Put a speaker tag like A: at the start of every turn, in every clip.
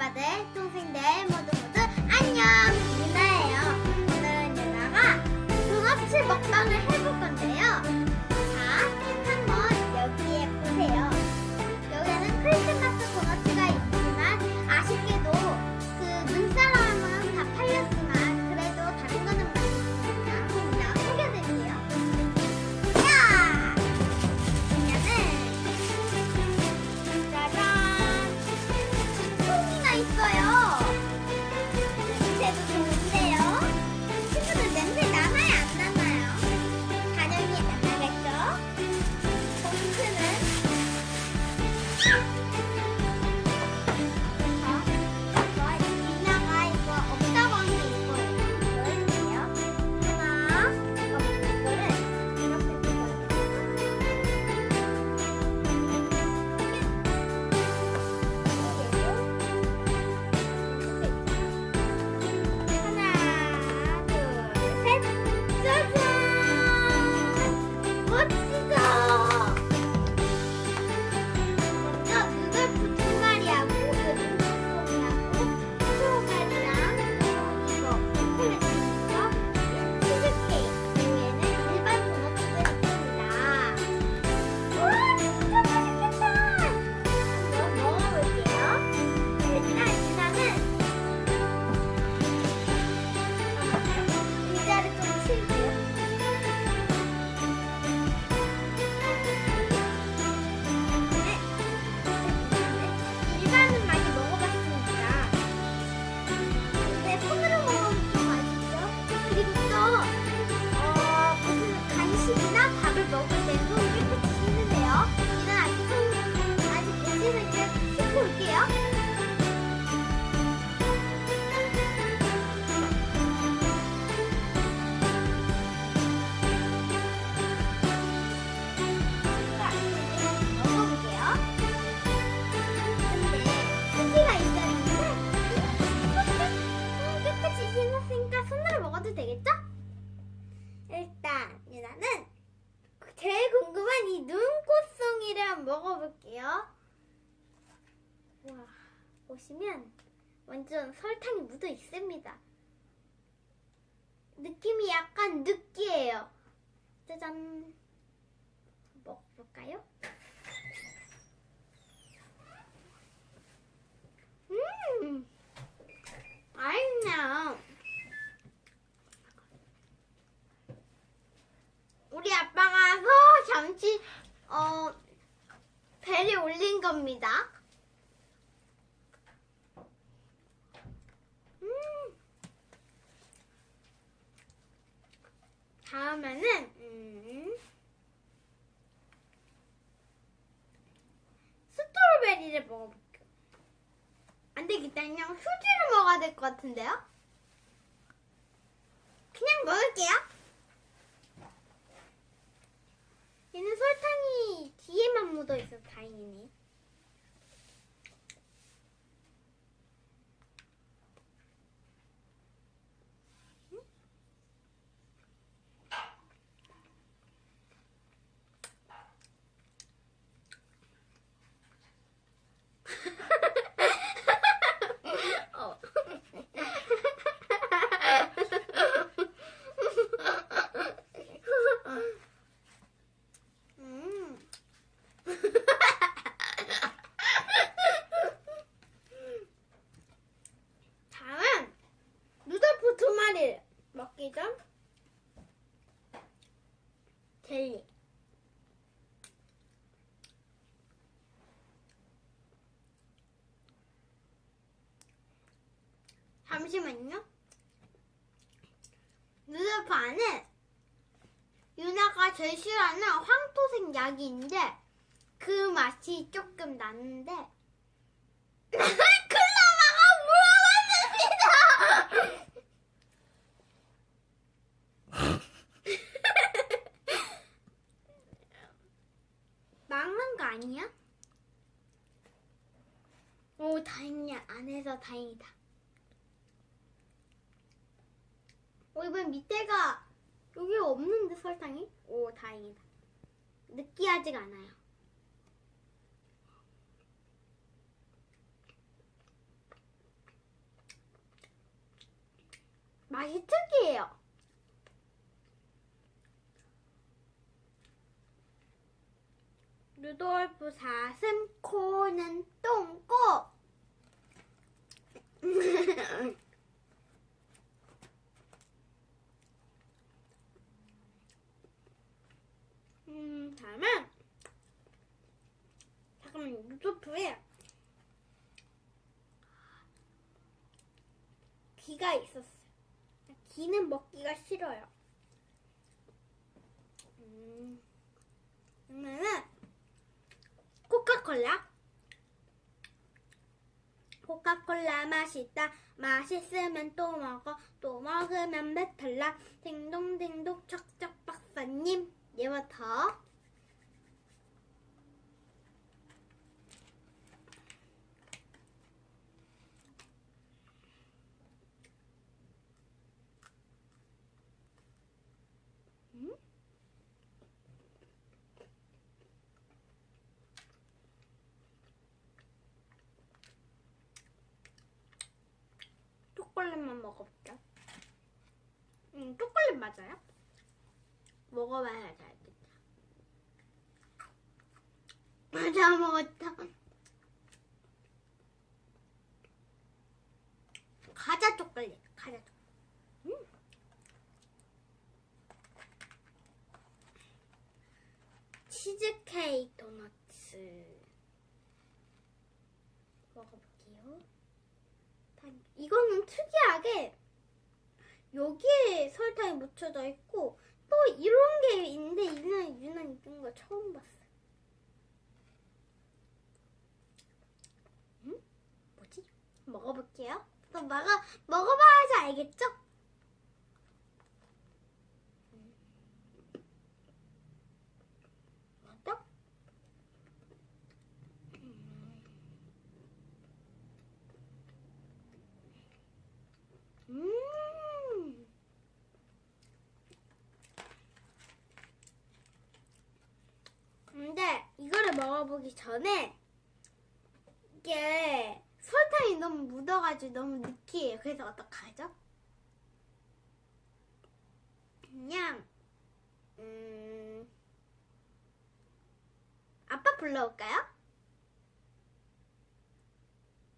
A: 아빠들, 동생들 모두 모두 안녕! 유나예요. 오늘은 유나가 도넛을 먹방을 해 먹어볼게요. 와 보시면 완전 설탕이 묻어 있습니다. 느낌이 약간 느끼해요. 짜잔. 먹어볼까요? 음, 맛있네요. 우리 아빠가 서 잠시 어 배를 올린 겁니다. 음. 다음에는 음, 스트로베리를 먹어볼게요. 안 되겠다. 그냥 휴지를 먹어야 될 것 같은데요? 그냥 먹을게요. 얘는 설탕이 뒤에만 묻어 있어 다행이네. 음? 어. 음. 다음은 누더프 두 마리를 먹기 전 젤리. 잠시만요. 누더프 안에 유나가 제일 싫어하는 황토색 약이인데 그 맛이 조금 나는데 아니야? 오 다행이야. 안 해서 다행이다. 어, 오 이번엔 밑에가 여기 없는데 설탕이? 오 다행이다. 느끼하지가 않아요. 맛이 특이해요. 루돌프 사슴 코는 똥꼬. 음, 다음은 잠깐만 루돌프에 귀가 있었어요. 귀는 먹기가 싫어요. 음, 그러면은 코카콜라. 코카콜라 맛있다. 맛있으면 또 먹어. 또 먹으면 배탈나. 딩동딩동 척척 박사님. 얘부터. 음? 초콜릿만 먹어볼게요. 음, 초콜릿 맞아요? 먹어봐야지 알겠다. 맞아, 먹었다. 과자 초콜릿, 과자 초콜릿. 음. 치즈케이크 도너츠. 먹어볼게요. 단- 이거는 특이하게 여기에 설탕이 묻혀져 있고 또 이런 게 있는데 유난 유난 이런 거 처음 봤어. 음? 뭐지? 먹어볼게요. 또 먹어 먹어봐야지 알겠죠? 음. 맞다? 음. 근데 먹어보기 전에 이게 설탕이 너무 묻어가지고 너무 느끼해요. 그래서 어떡하죠? 그냥 음 아빠 불러올까요?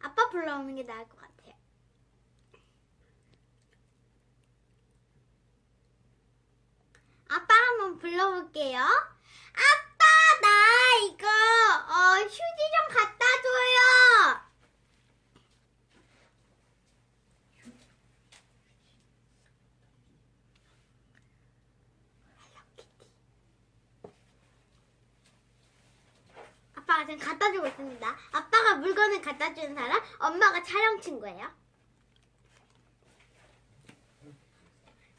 A: 아빠 불러오는 게 나을 것 같아요. 아빠 한번 불러볼게요. 아빠, 나 이거, 어, 휴지 좀 갖다 줘요. 아빠가 지금 갖다 주고 있습니다. 아빠가 물건을 갖다 주는 사람, 엄마가 촬영 친구예요.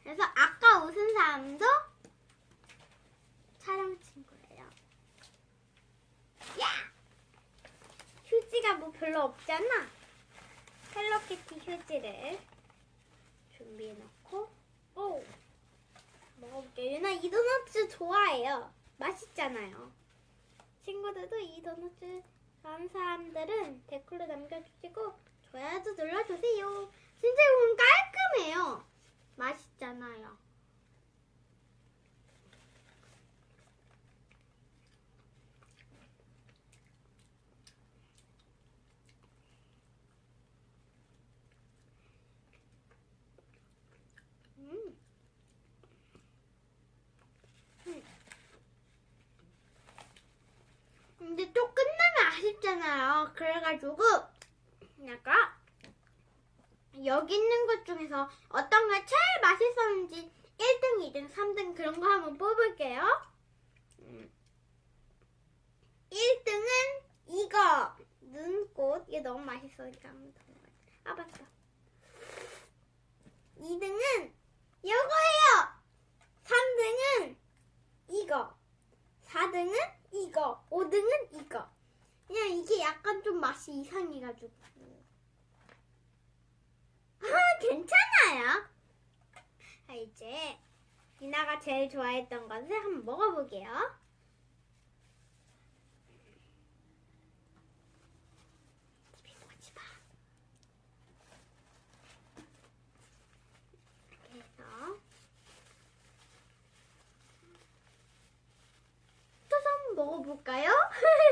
A: 그래서 아까 웃은 사람도 촬영 친구예요. 야! 휴지가 뭐 별로 없잖아. 헬로키티 휴지를 준비해놓고 오 먹어볼게요. 유나 이 도넛 좋아해요. 맛있잖아요. 친구들도 이 도넛 좋아하는 사람들은 댓글로 남겨주시고 좋아요도 눌러주세요. 진짜 이건 깔끔해요. 맛있잖아요. 음. 음. 근데 또끝 아쉽잖아요. 그래가지고 내가 여기 있는 것 중에서 어떤 게 제일 맛있었는지 1등, 2등, 3등 그런 거 한번 뽑을게요. 음. 1등은 이거 눈꽃 이게 너무 맛있으니까 한번 더. 아 맞다. 2등은 이거예요. 3등은 이거. 4등은 이거. 5등은 이거. 이게 약간 좀 맛이 이상해가지고. 아, 괜찮아요. 아, 이제 이나가 제일 좋아했던 것을 한번 먹어볼게요. 먹어볼까요?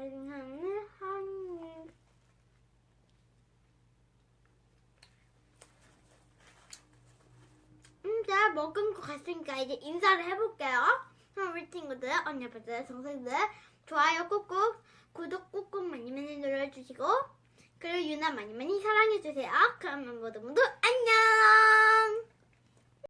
A: 맛있는 한 입. 음, 자, 먹은 것 같으니까 이제 인사를 해볼게요. 그럼 우리 친구들, 언니, 아빠들, 동생들, 좋아요 꾹꾹, 구독 꾹꾹 많이 많이 눌러주시고, 그리고 유나 많이 많이 사랑해주세요. 그러면 모두 모두 안녕!